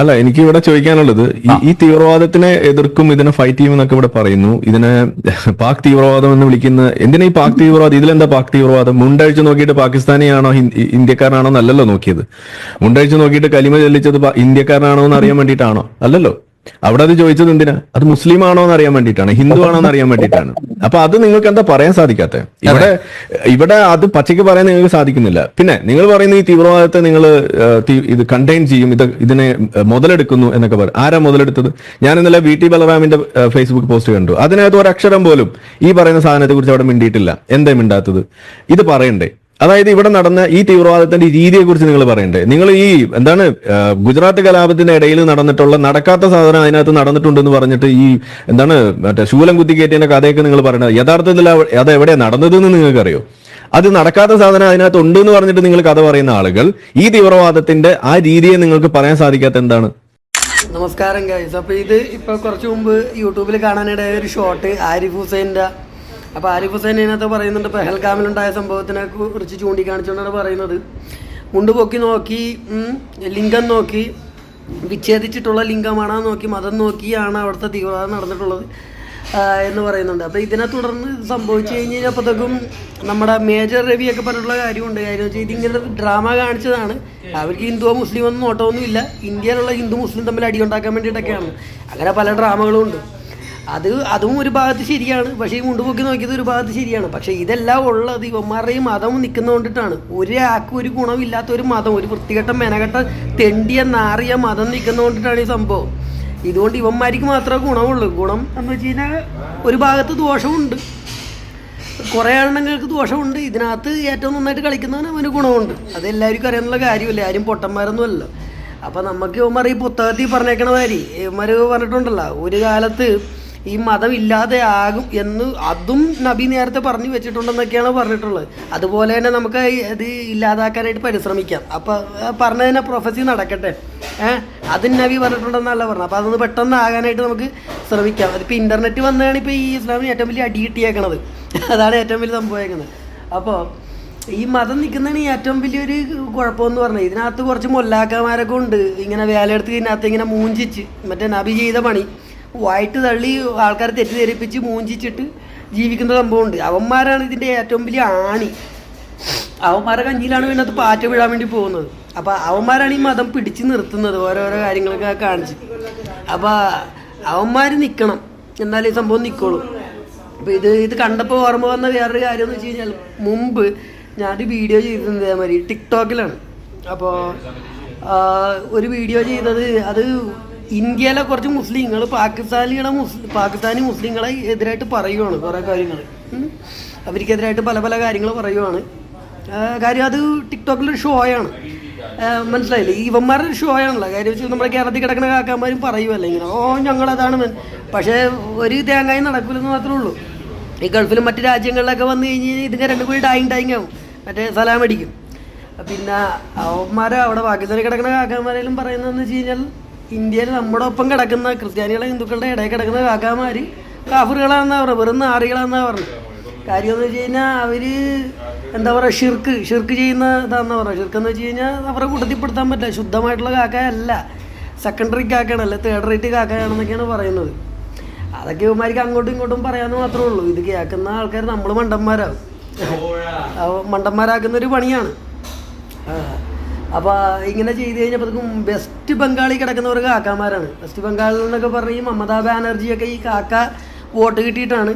അല്ല എനിക്ക് ഇവിടെ ചോദിക്കാനുള്ളത് ഈ തീവ്രവാദത്തിനെ എതിർക്കും ഇതിനെ ഫൈറ്റ് ചെയ്യും എന്നൊക്കെ ഇവിടെ പറയുന്നു. ഇതിനെ പാക് തീവ്രവാദം എന്ന് വിളിക്കുന്ന എന്തിനാ ഈ പാക് തീവ്രവാദം? ഇതിലെന്താ പാക് തീവ്രവാദം? മുണ്ടഴിച്ച് നോക്കിയിട്ട് പാകിസ്ഥാനിയാണോ ഇന്ത്യക്കാരനാണോ എന്നല്ലല്ലോ നോക്കിയത്. മുണ്ടഴിച്ച് നോക്കിയിട്ട് കലിമ ചെല്ലിച്ചത് ഇന്ത്യക്കാരനാണോ എന്ന് അറിയാൻ വേണ്ടിയിട്ടാണോ? അല്ലല്ലോ. അവിടെ അത് ചോദിച്ചത് എന്തിനാ? അത് മുസ്ലിം ആണോ എന്ന് അറിയാൻ വേണ്ടിയിട്ടാണ് ഹിന്ദു ആണോ എന്ന് അറിയാൻ വേണ്ടിയിട്ടാണ്. അപ്പൊ അത് നിങ്ങൾക്ക് എന്താ പറയാൻ സാധിക്കാത്ത? ഇവിടെ ഇവിടെ അത് പച്ചയ്ക്ക് പറയാൻ നിങ്ങൾക്ക് സാധിക്കുന്നില്ല. പിന്നെ നിങ്ങൾ പറയുന്ന ഈ തീവ്രവാദത്തെ നിങ്ങൾ ഇത് കണ്ടെയ്ൻ ചെയ്യും ഇത് ഇതിനെ മുതലെടുക്കുന്നു എന്നൊക്കെ പറയും ആരാ മുതലെടുത്തത്? ഞാൻ ഇന്നലെ വി ടി ബലറാമിന്റെ ഫേസ്ബുക്ക് പോസ്റ്റ് കണ്ടു. അതിനകത്ത് ഒരക്ഷരം പോലും ഈ പറയുന്ന സാധനത്തെ കുറിച്ച് അവിടെ മിണ്ടിയിട്ടില്ല. എന്താ മിണ്ടാത്തത്? ഇത് പറയണ്ടേ? അതായത് ഇവിടെ നടന്ന ഈ തീവ്രവാദത്തിന്റെ രീതിയെ കുറിച്ച് നിങ്ങൾ പറയണ്ടേ? നിങ്ങൾ ഈ എന്താണ് ഗുജറാത്ത് കലാപത്തിന്റെ ഇടയിൽ നടന്നിട്ടുള്ള നടക്കാത്ത സാധനം അതിനകത്ത് നടന്നിട്ടുണ്ടെന്ന് പറഞ്ഞിട്ട് ഈ എന്താണ് മറ്റേ ശൂലം കുത്തിക്കേറ്റിന്റെ കഥയൊക്കെ നിങ്ങൾ പറയണത് യഥാർത്ഥത്തിൽ അത് എവിടെയാണ് നടന്നതെന്ന് നിങ്ങൾക്കറിയോ? അത് നടക്കാത്ത സാധനം അതിനകത്ത് ഉണ്ട് എന്ന് പറഞ്ഞിട്ട് നിങ്ങൾ കഥ പറയുന്ന ആളുകൾ ഈ തീവ്രവാദത്തിന്റെ ആ രീതിയെ നിങ്ങൾക്ക് പറയാൻ സാധിക്കാത്ത എന്താണ്? നമസ്കാരം ഗൈസ് അപ്പൊ ഇത് ഇപ്പൊ കുറച്ചു മുമ്പ് യൂട്യൂബിൽ കാണാനിടയായ ഒരു ഷോട്ട് ആരിഫ് ഹുസൈന്റെ അപ്പോൾ ആരിഫ് ഹുസൈൻ ഇതിനകത്ത് പറയുന്നുണ്ട് പെഹൽഗാമിലുണ്ടായ സംഭവത്തിനെ കുറിച്ച് ചൂണ്ടിക്കാണിച്ചുകൊണ്ടാണ് പറയുന്നത്. മുണ്ട് പൊക്കി നോക്കി ലിംഗം നോക്കി വിച്ഛേദിച്ചിട്ടുള്ള ലിംഗമാണോ നോക്കി മതം നോക്കിയാണ് അവിടുത്തെ തീവ്രവാദം നടന്നിട്ടുള്ളത് എന്ന് പറയുന്നുണ്ട്. അപ്പോൾ ഇതിനെ തുടർന്ന് സംഭവിച്ചു കഴിഞ്ഞ് കഴിഞ്ഞപ്പോഴത്തേക്കും നമ്മുടെ മേജർ രവിയൊക്കെ പറഞ്ഞിട്ടുള്ള കാര്യമുണ്ട്. കാര്യം വെച്ചാൽ ഇതിങ്ങനെ ഡ്രാമ കാണിച്ചതാണ്. അവർക്ക് ഹിന്ദുവോ മുസ്ലിമോ ഒന്നും നോട്ടമൊന്നുമില്ല. ഇന്ത്യയിലുള്ള ഹിന്ദു മുസ്ലിം തമ്മിൽ അടിയുണ്ടാക്കാൻ വേണ്ടിയിട്ടൊക്കെയാണ്. അങ്ങനെ പല ഡ്രാമകളും ഉണ്ട്. അത് അതും ഒരു ഭാഗത്ത് ശരിയാണ്. പക്ഷേ ഈ മുണ്ടുപൊക്കി നോക്കിയത് ഒരു ഭാഗത്ത് ശരിയാണ്. പക്ഷേ ഇതെല്ലാം ഉള്ളത് ഇവന്മാരുടെ ഈ മതം നിൽക്കുന്നതുകൊണ്ടിട്ടാണ് ഒരാൾക്കും ഒരു ഗുണമില്ലാത്ത ഒരു മതം ഒരു വൃത്തികെട്ട മെനകെട്ട തെണ്ടിയ നാറിയ മതം നിൽക്കുന്നതുകൊണ്ടിട്ടാണ് ഈ സംഭവം. ഇതുകൊണ്ട് ഇവന്മാർക്ക് മാത്രമേ ഗുണമുള്ളൂ. ഗുണം എന്ന് വെച്ച് കഴിഞ്ഞാൽ ഒരു ഭാഗത്ത് ദോഷമുണ്ട്. കുറേ എണ്ണങ്ങൾക്ക് ദോഷമുണ്ട്. ഇതിനകത്ത് ഏറ്റവും നന്നായിട്ട് കളിക്കുന്നവന് അവന് ഗുണമുണ്ട്. അത് എല്ലാവർക്കും അറിയാനുള്ള കാര്യമില്ല. ആരും പൊട്ടന്മാരൊന്നും അല്ല അപ്പം നമുക്ക് ഇവന്മാർ ഈ പുസ്തകത്തിൽ പറഞ്ഞേക്കണ മാതിരി ഇവന്മാർ പറഞ്ഞിട്ടുണ്ടല്ലോ ഒരു കാലത്ത് ഈ മതം ഇല്ലാതെ ആകും എന്ന് അതും നബി നേരത്തെ പറഞ്ഞു വെച്ചിട്ടുണ്ടെന്നൊക്കെയാണ് പറഞ്ഞിട്ടുള്ളത്. അതുപോലെ തന്നെ നമുക്ക് ഇത് ഇല്ലാതാക്കാനായിട്ട് പരിശ്രമിക്കാം. അപ്പോൾ പറഞ്ഞ തന്നെ പ്രൊഫസി നടക്കട്ടെ. ഏഹ് അതും നബി പറഞ്ഞിട്ടുണ്ടെന്നല്ല പറഞ്ഞു അപ്പോൾ അതൊന്ന് പെട്ടെന്ന് ആകാനായിട്ട് നമുക്ക് ശ്രമിക്കാം. അതിപ്പോൾ ഇന്റർനെറ്റ് വന്നതാണ് ഇപ്പോൾ ഈ ഇസ്ലാമിന് ഏറ്റവും വലിയ അടി കിട്ടിയേക്കണത്. അതാണ് ഏറ്റവും വലിയ സംഭവിക്കുന്നത് അപ്പോൾ ഈ മതം നിൽക്കുന്നതാണ് ഏറ്റവും വലിയൊരു കുഴപ്പമെന്ന് പറഞ്ഞത്. ഇതിനകത്ത് കുറച്ച് മൊല്ലാക്കന്മാരൊക്കെ ഉണ്ട്. ഇങ്ങനെ വേലയെടുത്ത് ഇതിനകത്ത് ഇങ്ങനെ മൂഞ്ചിച്ച് മറ്റേ നബി ചെയ്ത പണി. വായിട്ട് തള്ളി ആൾക്കാരെ തെറ്റിദ്ധരിപ്പിച്ച് മൂഞ്ചിച്ചിട്ട് ജീവിക്കുന്ന സംഭവമുണ്ട്. അവന്മാരാണ് ഇതിന്റെ ഏറ്റവും വലിയ ആണി. അവന്മാരെ കഞ്ഞിയിലാണ് ഇതിനകത്ത് പാറ്റ വീഴാൻ വേണ്ടി പോകുന്നത്. അപ്പോൾ അവന്മാരാണ് ഈ മതം പിടിച്ച് നിർത്തുന്നത് ഓരോരോ കാര്യങ്ങളൊക്കെ കാണിച്ച്. അപ്പോൾ അവന്മാര് നിൽക്കണം എന്നാലേ ഈ സംഭവം നിൽക്കുള്ളൂ അപ്പോൾ ഇത് ഇത് കണ്ടപ്പോൾ ഓർമ്മ വന്ന വേറൊരു കാര്യം എന്ന് വെച്ച് കഴിഞ്ഞാൽ മുമ്പ് ഞാനൊരു വീഡിയോ ചെയ്തിരുന്നത് ഇതേമാതിരി ടിക്ടോക്കിലാണ്. അപ്പോൾ ഒരു വീഡിയോ ചെയ്തത് അത് ഇന്ത്യയിലെ കുറച്ച് മുസ്ലിങ്ങൾ പാകിസ്ഥാനികളെ മുസ്ലിം പാകിസ്ഥാനി മുസ്ലിങ്ങളെ എതിരായിട്ട് പറയുവാണ് കുറേ കാര്യങ്ങൾ അവർക്കെതിരായിട്ട് പല പല കാര്യങ്ങൾ പറയുവാണ്. കാര്യം അത് ടിക്ടോക്കിലൊരു ഷോയാണ്. മനസ്സിലായില്ലേ? ഈ ഇവന്മാരുടെ ഒരു ഷോയാണല്ലോ. കാര്യം വെച്ചാൽ നമ്മുടെ കേരളത്തിൽ കിടക്കുന്ന കാക്കാന്മാരും പറയുമല്ലോ ഇങ്ങനെ ഓ ഞങ്ങളതാണ് men." പക്ഷേ ഒരു തേങ്ങായി നടക്കില്ലെന്ന് മാത്രമേ ഉള്ളൂ. ഈ ഗൾഫിലും മറ്റു രാജ്യങ്ങളിലൊക്കെ വന്നു കഴിഞ്ഞ് കഴിഞ്ഞാൽ ഇതിന്റെ രണ്ടും കൂടി ഡായിങ് ഡായിങ് ആവും. മറ്റേ സലാം അടിക്കും. പിന്നെ അവന്മാരെ അവിടെ പാകിസ്ഥാനിൽ കിടക്കുന്ന കാക്കാന്മാരെങ്കിലും പറയുന്നതെന്ന് വെച്ച് കഴിഞ്ഞാൽ ഇന്ത്യയിൽ നമ്മുടെ ഒപ്പം കിടക്കുന്ന ക്രിസ്ത്യാനികളെ ഹിന്ദുക്കളുടെ ഇടയിൽ കിടക്കുന്ന കാക്കാമാർ കാഫറുകളാണെന്നാ പറഞ്ഞത് വെറും നാറികളാണെന്നാ പറഞ്ഞത് കാര്യം എന്ന് വെച്ച് കഴിഞ്ഞാൽ അവർ എന്താ പറയുക ഷിർക്ക് ഷിർക്ക് ചെയ്യുന്ന ഇതാണെന്നാ പറയുക ഷിർക്ക് എന്ന് വെച്ച് കഴിഞ്ഞാൽ അവരെ കൂട്ടത്തിൽപ്പെടുത്താൻ പറ്റില്ല. ശുദ്ധമായിട്ടുള്ള കാക്കയല്ല. സെക്കൻഡറി കാക്കയാണ് അല്ലെ തേർഡ് റേറ്റ് കാക്കയാണെന്നൊക്കെയാണ് പറയുന്നത്. അതൊക്കെ ഇവന്മാർക്ക് അങ്ങോട്ടും ഇങ്ങോട്ടും പറയാമെന്ന് മാത്രമേ ഉള്ളൂ. ഇത് കേൾക്കുന്ന ആൾക്കാർ നമ്മൾ മണ്ടന്മാരാകും മണ്ടന്മാരാക്കുന്നൊരു മണ്ടന്മാരാക്കുന്ന ഒരു പണിയാണ്. അപ്പോൾ ഇങ്ങനെ ചെയ്ത് കഴിഞ്ഞപ്പോഴത്തേക്കും വെസ്റ്റ് ബംഗാളിൽ കിടക്കുന്നവർ കാക്കാമാരാണ്. വെസ്റ്റ് ബംഗാളിൽ നിന്നൊക്കെ പറഞ്ഞ് ഈ മമതാ ബാനർജിയൊക്കെ ഈ കാക്ക വോട്ട് കിട്ടിയിട്ടാണ്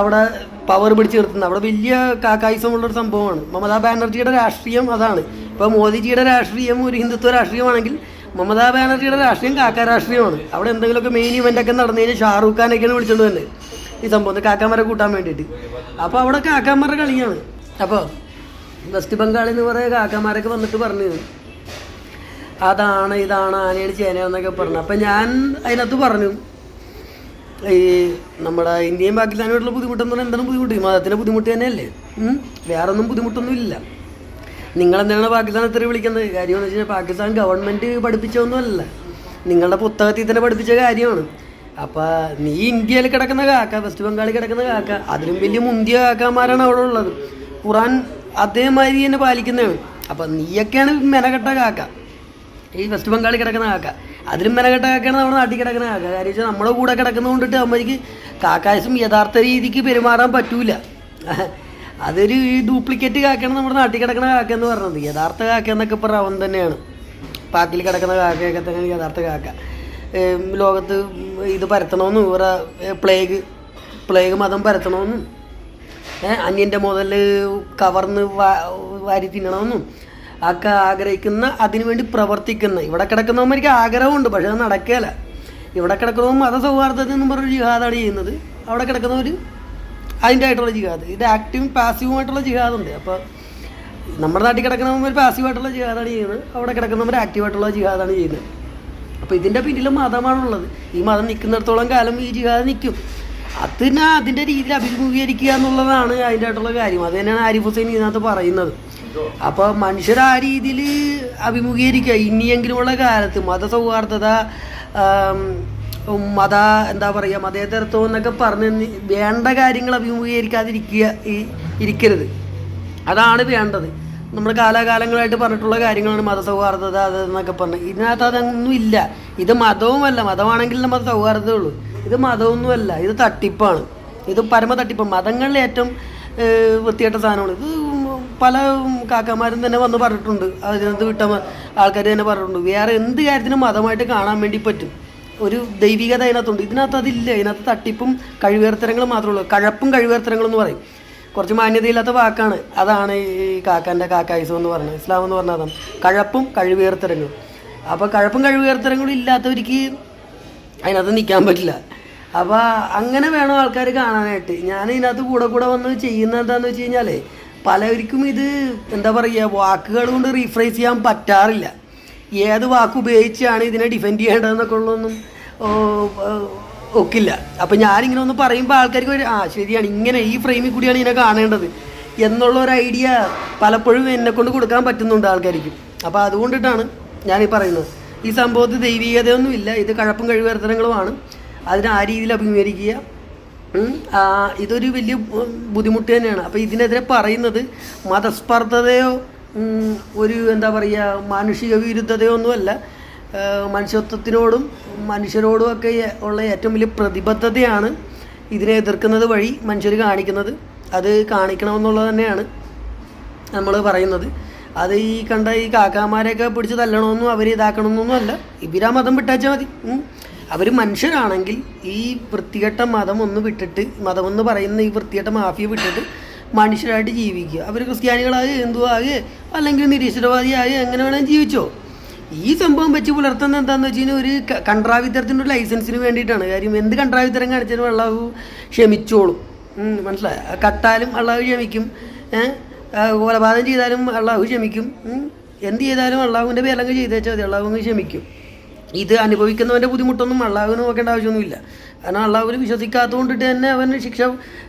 അവിടെ പവർ പിടിച്ച് നിർത്തുന്നത് അവിടെ വലിയ കാക്കായുസമുള്ളൊരു സംഭവമാണ്. മമതാ ബാനർജിയുടെ രാഷ്ട്രീയം അതാണ്. ഇപ്പോൾ മോദിജിയുടെ രാഷ്ട്രീയം ഒരു ഹിന്ദുത്വ രാഷ്ട്രീയമാണെങ്കിൽ മമതാ ബാനർജിയുടെ രാഷ്ട്രീയം കാക്ക രാഷ്ട്രീയമാണ്. അവിടെ എന്തെങ്കിലുമൊക്കെ മെയിൻ ഇവന്റൊക്കെ നടന്നു കഴിഞ്ഞാൽ ഷാറൂഖ് ഖാനൊക്കെയാണ് വിളിച്ചുകൊണ്ട് തന്നെ ഈ സംഭവം കാക്കാമാരെ കൂട്ടാൻ വേണ്ടിയിട്ട്. അപ്പോൾ അവിടെ കാക്കാമാരുടെ കളിയാണ്. അപ്പോൾ വെസ്റ്റ് ബംഗാളിൽ നിന്ന് കുറേ കാക്കമാരൊക്കെ വന്നിട്ട് പറഞ്ഞു. അതാണ് ഇതാണ് ആനയാണ് ചേനയെന്നൊക്കെ പറഞ്ഞു. അപ്പം ഞാൻ അതിനകത്ത് പറഞ്ഞു. ഈ നമ്മുടെ ഇന്ത്യയും പാകിസ്ഥാനുമായിട്ടുള്ള ബുദ്ധിമുട്ടെന്ന് പറഞ്ഞാൽ എന്താണ് ബുദ്ധിമുട്ട്? മതത്തിന്റെ ബുദ്ധിമുട്ട് തന്നെയല്ലേ? വേറൊന്നും ബുദ്ധിമുട്ടൊന്നും ഇല്ല നിങ്ങൾ എന്തിനാണ് പാകിസ്ഥാൻ ഇത്ര വിളിക്കുന്നത് കാര്യമെന്ന് വെച്ച് കഴിഞ്ഞാൽ പാകിസ്ഥാൻ ഗവൺമെന്റ് പഠിപ്പിച്ചൊന്നുമല്ല നിങ്ങളുടെ പുസ്തകത്തിൽ തന്നെ പഠിപ്പിച്ച കാര്യമാണ്. അപ്പോൾ നീ ഇന്ത്യയിൽ കിടക്കുന്ന കാക്ക വെസ്റ്റ് ബംഗാളിൽ കിടക്കുന്ന കാക്ക അതിലും വലിയ മുന്തിയ കാക്കമാരാണ് അവിടെ ഉള്ളത്. ഖുറാൻ അതേമാതിരി തന്നെ പാലിക്കുന്നതാണ് അപ്പം നീയൊക്കെയാണ് മെനകെട്ട കാക്ക. ഈ വെസ്റ്റ് ബംഗാളിൽ കിടക്കുന്ന കാക്ക. അതിലും മെനകെട്ട കാക്കയാണ് നമ്മുടെ നാട്ടിൽ കിടക്കുന്ന കാക്ക. കാര്യം വെച്ചാൽ നമ്മുടെ കൂടെ കിടക്കുന്ന കൊണ്ടിട്ട് അമ്മയ്ക്ക് കാക്കായസും യഥാർത്ഥ രീതിക്ക് പെരുമാറാൻ പറ്റൂല. അതൊരു ഡ്യൂപ്ലിക്കേറ്റ് കാക്കയാണ് നമ്മുടെ നാട്ടിൽ കിടക്കുന്ന കാക്ക എന്ന് പറയുന്നത് യഥാർത്ഥ കാക്ക എന്നൊക്കെ പറഞ്ഞ അവൻ തന്നെയാണ്. പാക്കിൽ കിടക്കുന്ന കാക്കയൊക്കെ തന്നെയാണ് യഥാർത്ഥ കാക്ക. ലോകത്ത് ഇത് പരത്തണമെന്നും ഇവരെ പ്ലേഗ് പ്ലേഗ് മതം പരത്തണമെന്നും അന്യന്റെ മുതൽ കവർന്ന് വാരി തിന്നണമെന്നും ഒക്കെ ആഗ്രഹിക്കുന്ന അതിനുവേണ്ടി പ്രവർത്തിക്കുന്ന. ഇവിടെ കിടക്കുന്നവന്മാർക്ക് ആഗ്രഹമുണ്ട് പക്ഷെ അത് നടക്കുകയില്ല. ഇവിടെ കിടക്കുന്നവൻ മതസൗഹാർദ്ദത്തിൽ നിന്നും പറഞ്ഞൊരു ജിഹാദാണ് ചെയ്യുന്നത്. അവിടെ കിടക്കുന്നവർ അതിന്റെ ആയിട്ടുള്ള ജിഹാദ്. ഇത് ആക്റ്റീവും പാസീവുമായിട്ടുള്ള ജിഹാദുണ്ട്. അപ്പോൾ നമ്മുടെ നാട്ടിൽ കിടക്കുന്നവർ പാസീവായിട്ടുള്ള ജിഹാദാണ് ചെയ്യുന്നത്. അവിടെ കിടക്കുന്നവർ ആക്റ്റീവായിട്ടുള്ള ജിഹാദാണ് ചെയ്യുന്നത്. അപ്പോൾ ഇതിന്റെ പിന്നിൽ മതമാണുള്ളത്. ഈ മതം നിൽക്കുന്നിടത്തോളം കാലം ഈ ജിഹാദ് നിൽക്കും. അതിനെ അതിന്റെ രീതിയിൽ അഭിമുഖീകരിക്കുക എന്നുള്ളതാണ് അതിന്റെ ആയിട്ടുള്ള കാര്യം. അത് തന്നെയാണ് ആരിഫ് ഹുസൈൻ ഇതിനകത്ത് പറയുന്നത്. അപ്പോൾ മനുഷ്യർ ആ രീതിയിൽ അഭിമുഖീകരിക്കുക. ഇനിയെങ്കിലുമുള്ള കാലത്ത് മതസൗഹാർദ്ദത മത എന്താ പറയുക മതേതരത്വം എന്നൊക്കെ പറഞ്ഞ് വേണ്ട കാര്യങ്ങൾ അഭിമുഖീകരിക്കാതിരിക്കുക ഈ ഇരിക്കരുത്. അതാണ് വേണ്ടത്. നമ്മൾ കാലാകാലങ്ങളായിട്ട് പറഞ്ഞിട്ടുള്ള കാര്യങ്ങളാണ് മതസൗഹാർദ്ദത അത് എന്നൊക്കെ പറഞ്ഞത് ഇതിനകത്ത് അതൊന്നും ഇല്ല. ഇത് മതവുമല്ല. മതമാണെങ്കിൽ മത സൗഹാർദ്ദമേ ഉള്ളൂ. ഇത് മതമൊന്നുമല്ല ഇത് തട്ടിപ്പാണ്. ഇത് പരമ തട്ടിപ്പ്. മതങ്ങളിൽ ഏറ്റവും വൃത്തികെട്ട സാധനമാണ്. ഇത് പല കാക്കമാരും തന്നെ വന്ന് പറഞ്ഞിട്ടുണ്ട്. അതിനകത്ത് വിട്ട ആൾക്കാർ തന്നെ പറഞ്ഞിട്ടുണ്ട്. വേറെ എന്ത് കാര്യത്തിനും മതമായിട്ട് കാണാൻ വേണ്ടി പറ്റും. ഒരു ദൈവികത അതിനകത്തുണ്ട്. ഇതിനകത്ത് അതില്ല. ഇതിനകത്ത് തട്ടിപ്പും കഴിവേർത്തരങ്ങളും മാത്രമേ ഉള്ളൂ. കഴപ്പും കഴിവേർത്തരങ്ങളും എന്ന് പറയും. കുറച്ച് മാന്യതയില്ലാത്ത വാക്കാണ്. അതാണ് ഈ കാക്കാന്റെ കാക്കായുസം എന്ന് പറഞ്ഞത് ഇസ്ലാം എന്ന് പറഞ്ഞാൽ അതാണ്. കഴപ്പും കഴിവേർത്തരങ്ങളും. അപ്പോൾ കഴപ്പും കഴിവേർത്തരങ്ങളും ഇല്ലാത്തവർക്ക് അതിനകത്ത് നിൽക്കാൻ പറ്റില്ല. അപ്പോൾ അങ്ങനെ വേണം ആൾക്കാർ കാണാനായിട്ട്. ഞാൻ ഇതിനകത്ത് കൂടെ കൂടെ വന്ന് ചെയ്യുന്ന എന്താണെന്ന് വെച്ച് കഴിഞ്ഞാൽ പലർക്കും ഇത് എന്താ പറയുക വാക്കുകൾ കൊണ്ട് റീഫ്രൈസ് ചെയ്യാൻ പറ്റാറില്ല. ഏത് വാക്ക് ഉപയോഗിച്ചാണ് ഇതിനെ ഡിഫെൻഡ് ചെയ്യേണ്ടതെന്നൊക്കെ ഉള്ളതൊന്നും ഒക്കില്ല. അപ്പം ഞാനിങ്ങനെ ഒന്ന് പറയുമ്പോൾ ആൾക്കാർക്ക് ഒരു ആ ശരിയാണ്. ഇങ്ങനെ ഈ ഫ്രെയിമിൽ കൂടിയാണ് ഇതിനെ കാണേണ്ടത്. എന്നുള്ള ഒരു ഐഡിയ പലപ്പോഴും എന്നെ കൊണ്ട് കൊടുക്കാൻ പറ്റുന്നുണ്ട് ആൾക്കാർക്ക്. അപ്പോൾ അതുകൊണ്ടിട്ടാണ് ഞാനീ പറയുന്നത്. ഈ സംഭവത്തിൽ ദൈവികതയൊന്നുമില്ല. ഇത് കഴപ്പും കഴിവേർത്തനങ്ങളുമാണ് അതിനെ ആ രീതിയിൽ അഭിമുഖീകരിക്കുക. ഇതൊരു വലിയ ബുദ്ധിമുട്ട് തന്നെയാണ്. അപ്പോൾ ഇതിനെതിരെ പറയുന്നത് മതസ്പർദ്ധതയോ ഒരു എന്താ പറയുക മാനുഷിക വിരുദ്ധതയോ ഒന്നുമല്ല. മനുഷ്യത്വത്തിനോടും മനുഷ്യരോടും ഒക്കെ ഉള്ള ഏറ്റവും വലിയ പ്രതിബദ്ധതയാണ് ഇതിനെ എതിർക്കുന്നത് വഴി മനുഷ്യർ കാണിക്കുന്നത്. അത് കാണിക്കണമെന്നുള്ളത് തന്നെയാണ് നമ്മൾ പറയുന്നത്. അത് ഈ കണ്ട ഈ കാക്കാമാരെയൊക്കെ പിടിച്ച് തല്ലണമെന്നും അവർ ഇതാക്കണമെന്നൊന്നും അല്ല ഇവരാ മതം വിട്ടാച്ചാൽ മതി. അവർ മനുഷ്യരാണെങ്കിൽ ഈ വൃത്തികെട്ട മതം ഒന്ന് വിട്ടിട്ട് മതം എന്ന് പറയുന്ന ഈ വൃത്തികെട്ട മാഫിയ വിട്ടിട്ട് മനുഷ്യരായിട്ട് ജീവിക്കുക. അവർ ക്രിസ്ത്യാനികളാകെ ഹിന്ദുവാകെ അല്ലെങ്കിൽ നിരീശ്വരവാദിയാകെ എങ്ങനെ വേണമെങ്കിൽ ജീവിച്ചോ? ഈ സംഭവം വെച്ച് പുലർത്തുന്നത് എന്താണെന്ന് വെച്ച് കഴിഞ്ഞാൽ ഒരു കൺട്രാവിത്തരത്തിന്റെ ഒരു ലൈസൻസിന് വേണ്ടിയിട്ടാണ്. കാര്യം എന്ത് കൺട്രാവിത്തരം കാണിച്ചാലും അള്ളാഹു ക്ഷമിച്ചോളും. മനസ്സിലായി? കട്ടാലും അള്ളാഹു ക്ഷമിക്കും. കൊലപാതകം ചെയ്താലും അള്ളാഹു ക്ഷമിക്കും. എന്ത് ചെയ്താലും അള്ളാഹുവിന്റെ പേരങ്ങ് ചെയ്തേച്ചാൽ മതി. അള്ളാഹു ക്ഷമിക്കും. ഇത് അനുഭവിക്കുന്നവന്റെ ബുദ്ധിമുട്ടൊന്നും അള്ളാഹുവിന് നോക്കേണ്ട ആവശ്യമൊന്നുമില്ല. കാരണം അള്ളാഹുവിൽ വിശ്വസിക്കാത്തത് കൊണ്ടിട്ട് തന്നെ അവന് ശിക്ഷ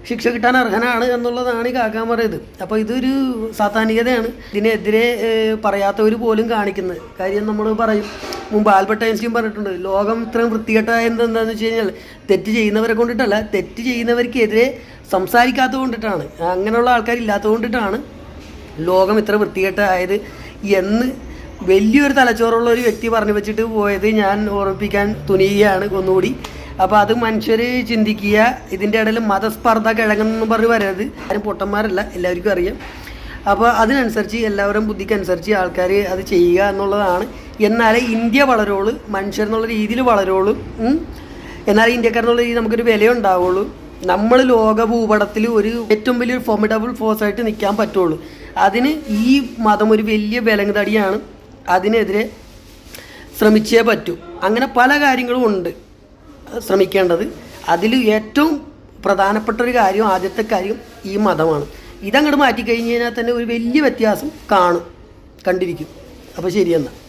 ശിക്ഷ കിട്ടാൻ അർഹനാണ് എന്നുള്ളതാണ് ഈ കാക്കാൻ പറയുന്നത്. അപ്പോൾ ഇതൊരു സാത്താനികതയാണ്. ഇതിനെതിരെ പറയാത്തവർ പോലും കാണിക്കുന്നത്. കാര്യം നമ്മൾ പറയും. മുമ്പ് ആൽബർട്ട് ഐൻസ്റ്റീൻ പറഞ്ഞിട്ടുണ്ട് ലോകം ഇത്രയും വൃത്തികെട്ടായത് എന്താണെന്ന് വെച്ച് കഴിഞ്ഞാൽ തെറ്റ് ചെയ്യുന്നവരെ കൊണ്ടിട്ടല്ല തെറ്റ് ചെയ്യുന്നവർക്കെതിരെ സംസാരിക്കാത്തത് കൊണ്ടിട്ടാണ് അങ്ങനെയുള്ള ആൾക്കാരില്ലാത്തത് കൊണ്ടിട്ടാണ് ലോകം ഇത്ര വൃത്തികെട്ടായത് എന്ന് വലിയൊരു തലച്ചോറുള്ള ഒരു വ്യക്തി പറഞ്ഞു വെച്ചിട്ട് പോയത് ഞാൻ ഓർമ്മിപ്പിക്കാൻ തുനിയുകയാണ് ഒന്നുകൂടി. അപ്പോൾ അത് മനുഷ്യർ ചിന്തിക്കുക ഇതിന്റെ ഇടയിൽ മതസ്പർദ്ധ കിഴങ്ങെന്ന് പറഞ്ഞ് വരരുത്. ആരും പൊട്ടന്മാരല്ല എല്ലാവർക്കും അറിയാം. അപ്പോൾ അതിനനുസരിച്ച് എല്ലാവരും ബുദ്ധിക്കനുസരിച്ച് ആൾക്കാർ അത് ചെയ്യുക എന്നുള്ളതാണ്. എന്നാലേ ഇന്ത്യ വളരുള്ളൂ മനുഷ്യർ എന്നുള്ള രീതിയിൽ വളരുള്ളൂ എന്നാൽ ഇന്ത്യക്കാരെന്നുള്ള രീതിയിൽ നമുക്കൊരു വില ഉണ്ടാവുള്ളൂ. നമ്മൾ ലോക ഭൂപടത്തിൽ ഒരു ഏറ്റവും വലിയൊരു ഫോമിഡബിൾ ഫോഴ്സ് ആയിട്ട് നിൽക്കാൻ പറ്റുള്ളൂ. അതിന് ഈ മതം ഒരു വലിയ വിലങ്ങുതടിയാണ് അതിനെതിരെ ശ്രമിച്ചേ പറ്റൂ. അങ്ങനെ പല കാര്യങ്ങളും ഉണ്ട്. ശ്രമിക്കേണ്ടത്. അതിൽ ഏറ്റവും പ്രധാനപ്പെട്ട ഒരു കാര്യം ആദ്യത്തെ കാര്യം ഈ മതമാണ്. ഇതങ്ങോട്ട് മാറ്റിക്കഴിഞ്ഞ് കഴിഞ്ഞാൽ തന്നെ ഒരു വലിയ വ്യത്യാസം കാണും കണ്ടിരിക്കും. അപ്പോൾ ശരിയെന്നാൽ